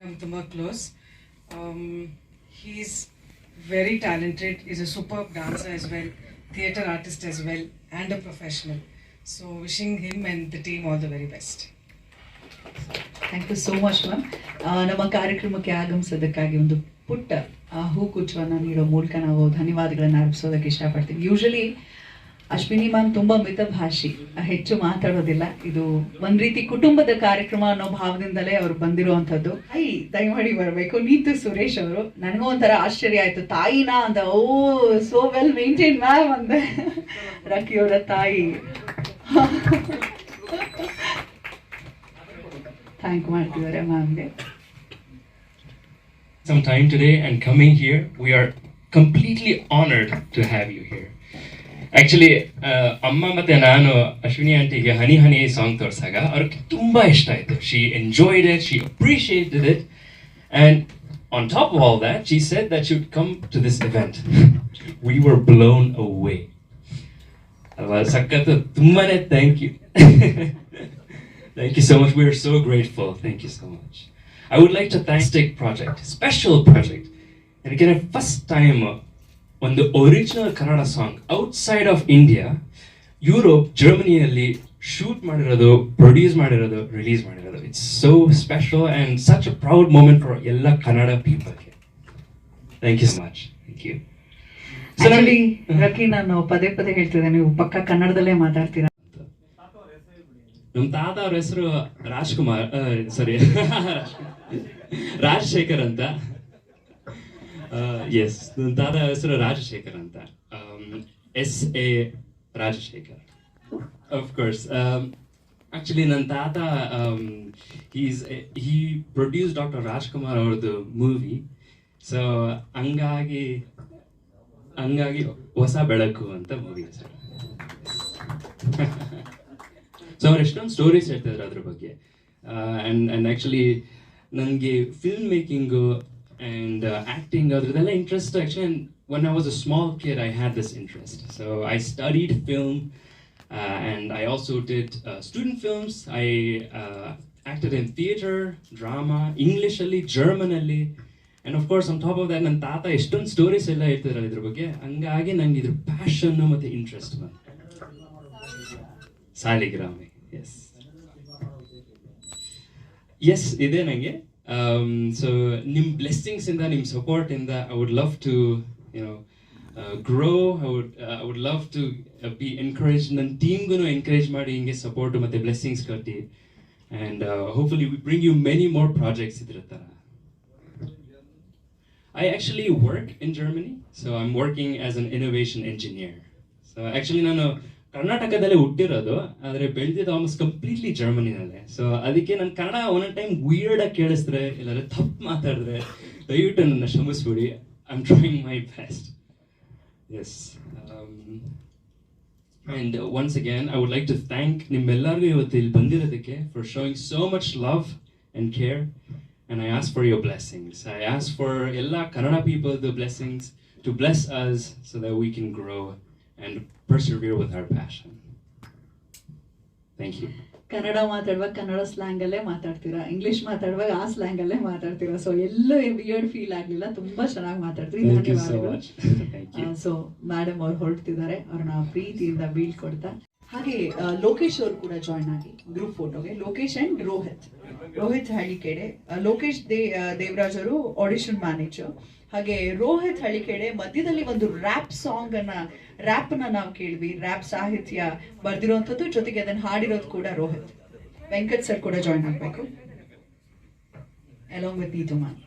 I'm Tumar close. Um, he's very talented he's a superb dancer as well theater artist as well and a professional so wishing him and the team all the very best thank you so much ma'am ನಮ್ಮ ಕಾರ್ಯಕ್ರಮಕ್ಕೆ ಆಗಮಿಸೋದಕ್ಕಾಗಿ ಒಂದು ಪುಟ್ಟ ಹೂಕುಚ್ಚವನ್ನು ನೀಡೋ ಮೂಲಕ ನಾವು ಧನ್ಯವಾದಗಳನ್ನು ಅರ್ಪಿಸೋದಕ್ಕೆ ಇಷ್ಟಪಡ್ತೀವಿ usually Ashwini ಮಾನ್ ತುಂಬ ಮಿತಭಾಷಿ ಹೆಚ್ಚು ಮಾತಾಡೋದಿಲ್ಲ. ಇದು ಒಂದ್ ರೀತಿ ಕುಟುಂಬದ ಕಾರ್ಯಕ್ರಮ ಅನ್ನೋ ಭಾವದಿಂದಲೇ ಅವ್ರು ಬಂದಿರುವಂತದ್ದು ಐ ದಯಮಾಡಿ ಬರಬೇಕು. ನೀತು ಸುರೇಶ್ ಅವರು. ನನಗೂ ಒಂಥರ ಆಶ್ಚರ್ಯ ಆಯ್ತು. ತಾಯಿನಾ ಅಂತ oh so well maintain ma'am ಅಂದೆ. ರಕಿಯವರ ತಾಯಿ. ಥ್ಯಾಂಕ್ ಮಾಡ್ತಿದ್ದಾರೆ ಮ್ಯಾಮ್ಗೆ some time today and coming here. We are completely honored to have you here. Actually ಅಮ್ಮ ಮತ್ತೆ ನಾನು ಅಶ್ವಿನಿ ಆಂಟಿಗೆ ಹನಿ ಹನಿ ಸಾಂಗ್ ತೋರ್ಸಾಗ ಅವ್ರಿಗೆ ತುಂಬಾ ಇಷ್ಟ ಆಯ್ತು she enjoyed it she appreciated it and on top of all that she said that should come to this event we were blown away ಅಲ್ವಾ ಸಖತ್ ತುಂಬಾನೇ thank you Thank you so much. We are so grateful. Thank you so much. I would like to thank Stick Project, special project. And again, first time uh, original Kannada song outside of India Europe ಜರ್ಮನಿಯಲ್ಲಿ shoot ಮಾಡಿರೋದು produce ಮಾಡಿರೋದು release ಮಾಡಿರೋದು. It's so special and such a proud moment for ಎಲ್ಲ Kannada ಪೀಪಲ್ಗೆ thank you so much thank you actually Raki ನಾನು ಪದೇ ಪದೇ ಹೇಳ್ತಿದ್ದೆ ನೀವು ಪಕ್ಕ ಕನ್ನಡದಲ್ಲೇ ಮಾತಾಡ್ತೀರಾ? ನಮ್ಮ ತಾತ ಅವ್ರ ಹೆಸರು ರಾಜ್ಕುಮಾರ್ ಸಾರಿ ರಾಜಶೇಖರ್ ಅಂತ. ಎಸ್ ದಾದ ಹೆಸರು ರಾಜಶೇಖರ್ ಅಂತ. S A Rajashekar. Of course actually ನನ್ನ ತಾತ is he produce doctor Rajkumar ಅವ್ರದ್ದು ಮೂವಿ ಸೊ ಹಂಗಾಗಿ ಹಂಗಾಗಿ ಹೊಸ ಬೆಳಕು ಅಂತ ಮೂವಿ ಸರ್. ಸೊ ಅವ್ರು ಎಷ್ಟೊಂದು ಸ್ಟೋರೀಸ್ ಹೇಳ್ತಿದ್ರು ಅದ್ರ ಬಗ್ಗೆ. ಆ್ಯಂಡ್ ಆ್ಯಂಡ್ ಆ್ಯಕ್ಚುಲಿ ನನಗೆ film making and acting ಅದ್ರದ್ದೆಲ್ಲ interest actually when I was a small kid, I had this interest. So I studied film uh, and I also did uh, student films. I uh, acted in theater, drama, English ಅಲ್ಲಿ German ಅಲ್ಲಿ and of course on top of that ನನ್ನ ತಾತ ಎಷ್ಟೊಂದು stories ಎಲ್ಲ ಹೇಳ್ತಿದ್ರಲ್ಲ ಇದ್ರ ಬಗ್ಗೆ ಹಂಗಾಗಿ ನಂಗೆ ಇದ್ರ ಪ್ಯಾಷನ್ ಮತ್ತೆ ಇಂಟ್ರೆಸ್ಟ್ ಬಂತು ಸಾಲಿಗ್ರಾಮಿ ಎಸ್ ಎಸ್ ಇದೆ ನನಗೆ ಸೊ ನಿಮ್ಮ ಬ್ಲೆಸ್ಸಿಂಗ್ಸ್ ಇಂದ ನಿಮ್ಮ ಸಪೋರ್ಟ್ ಇಂದ I would love to you know grow I would I would love to be encourage ನನ್ನ ಟೀಮ್ಗೂ ಎನ್ಕರೇಜ್ ಮಾಡಿ ಹಿಂಗೆ ಸಪೋರ್ಟ್ ಮತ್ತೆ ಬ್ಲೆಸ್ಸಿಂಗ್ಸ್ ಕಟ್ಟಿ and hopefully we bring you many more projects ಇದ್ರ ಥರ I actually work in Germany, so I'm working as an innovation engineer. So actually ನಾನು ಕರ್ನಾಟಕದಲ್ಲೇ ಹುಟ್ಟಿರೋದು, ಆದರೆ ಬೆಳೆದಿದ್ದು ಆಲ್ಮೋಸ್ಟ್ ಕಂಪ್ಲೀಟ್ಲಿ ಜರ್ಮನಿನಲ್ಲೇ ಸೊ ಅದಕ್ಕೆ ನನ್ನ ಕನ್ನಡ ಒಂದೊಂದು ಟೈಮ್ ವಿಯರ್ಡ್ ಆಗಿ ಕೇಳಿಸಿದ್ರೆ ಇಲ್ಲಾಂದ್ರೆ ತಪ್ಪು ಮಾತಾಡಿದ್ರೆ ದಯವಿಟ್ಟು ನನ್ನ ಕ್ಷಮಿಸ್ಬಿಡಿ. I am trying my best yes and once again I would like to thank ನಿಮ್ಮೆಲ್ಲರಿಗೂ ಇವತ್ತು ಇಲ್ಲಿ ಬಂದಿರೋದಕ್ಕೆ for showing so much love and care and I ask for your blessings I ask for ಎಲ್ಲ Kannada people the blessings to bless us so that we grow grow. And persevere with our passion. Thank you. Kannada ಮಾತಾಡುವಾಗ Kannada slang ಅಲ್ಲೇ ಮಾತಾಡ್ತೀರಾ English ಮಾತಾಡುವಾಗ ಆ slang ಅಲ್ಲೇ ಮಾತಾಡ್ತೀರಾ so ಎಲ್ಲೂ weird feel ಆಗಲಿಲ್ಲ ತುಂಬಾ ಚೆನ್ನಾಗಿ ಮಾತಾಡ್ತೀರಿ Thank you so much. Thank you. So madam ಅವ್ರು ಹೊರಡ್ತಿದ್ದಾರೆ ಅವ್ರನ್ನ ಪ್ರೀತಿಯಿಂದ ಬೀಳ್ಕೊಡ್ತಾ ಹಾಗೆ ಲೋಕೇಶ್ ಅವರು ಕೂಡ ಜಾಯ್ನ್ ಆಗಿ ಗ್ರೂಪ್ ಫೋಟೋಗೆ ಲೋಕೇಶ್ ಅಂಡ್ ರೋಹಿತ್. ರೋಹಿತ್ ಹಳ್ಳಿಕೆಡೆ. ಲೋಕೇಶ್ ದೇ ದೇವರಾಜ್ ಅವರು ಆಡಿಷನ್ ಮ್ಯಾನೇಜರ್ ಹಾಗೆ, ರೋಹಿತ್ ಹಳ್ಳಿಕೆಡೆ ಮಧ್ಯದಲ್ಲಿ ಒಂದು ರ್ಯಾಪ್ ಸಾಂಗ್ ಅನ್ನ ರ್ಯಾಪ್ನ ನಾವು ಕೇಳ್ವಿ. ರ್ಯಾಪ್ ಸಾಹಿತ್ಯ ಬರ್ದಿರುವಂತದ್ದು ಜೊತೆಗೆ ಅದನ್ನ ಹಾಡಿರೋದು ಕೂಡ ರೋಹಿತ್. ವೆಂಕಟ್ ಸರ್ ಕೂಡ ಜಾಯ್ನ್ ಆಗ್ಬೇಕು. Along with Neetu ma'am